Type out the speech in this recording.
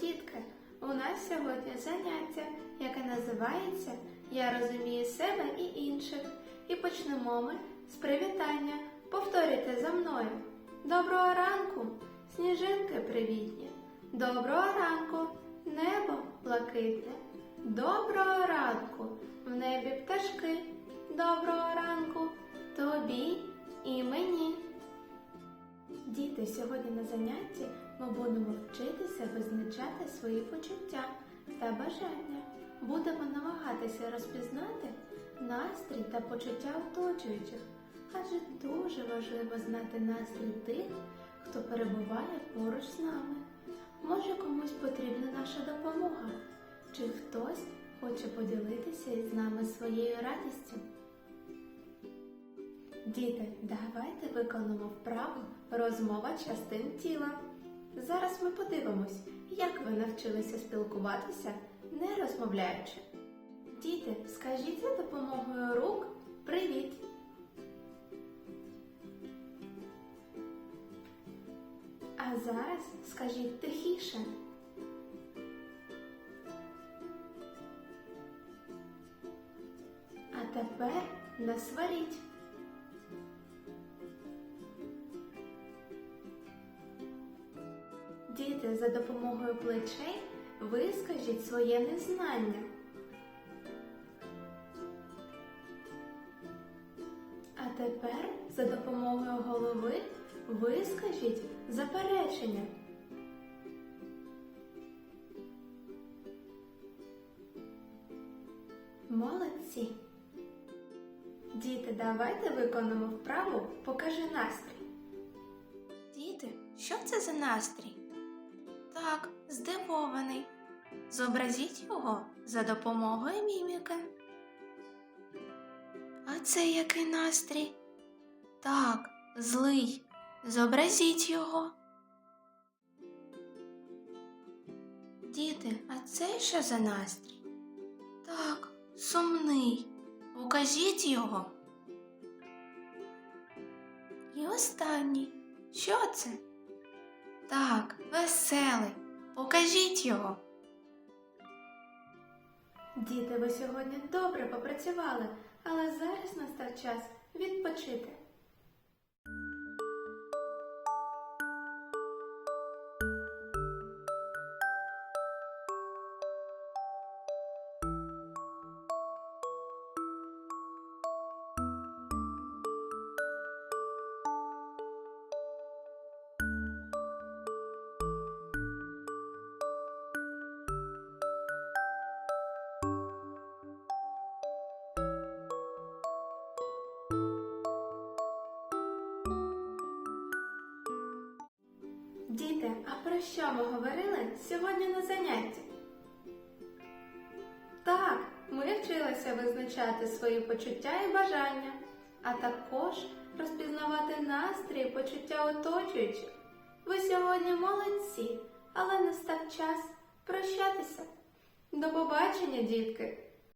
дітки! У нас сьогодні заняття, яке називається Я розумію себе і інших. І почнемо ми з привітання. Повторюйте за мною. Доброго ранку, сніжинки привітні. Доброго ранку, небо блакитне. Доброго ранку, в небі пташки. Доброго ранку, тобі Діти, сьогодні на занятті ми будемо вчитися визначати свої почуття та бажання. Будемо намагатися розпізнати настрій та почуття оточуючих, адже дуже важливо знати настрій тих, хто перебуває поруч з нами. Може комусь потрібна наша допомога, чи хтось хоче поділитися із нами своєю радістю. Діти, давайте виконамо вправу розмова частин тіла. Зараз ми подивимось, як ви навчилися спілкуватися, не розмовляючи. Діти, скажіть за допомогою рук привіт. А зараз скажіть тихіше. А тепер не Діти, за допомогою плечей вискажіть своє незнання. А тепер за допомогою голови вискажіть заперечення. Молодці! Діти, давайте виконаємо вправу Покажи настрій. Діти, що це за настрій? Так, здивований. Зобразіть його за допомогою міміки. А це який настрій? Так, злий. Зобразіть його. Діти, а це що за настрій? Так, сумний. Укажіть його. І останній. Що це? Так, веселий. Покажіть його. Діти, ви сьогодні добре попрацювали, але зараз настав час відпочити. Діти, а про що ми говорили сьогодні на занятті? Так, ми вчилися визначати свої почуття і бажання, а також розпізнавати настрій і почуття оточуючих. Ви сьогодні молодці, але настав час прощатися. До побачення, дітки!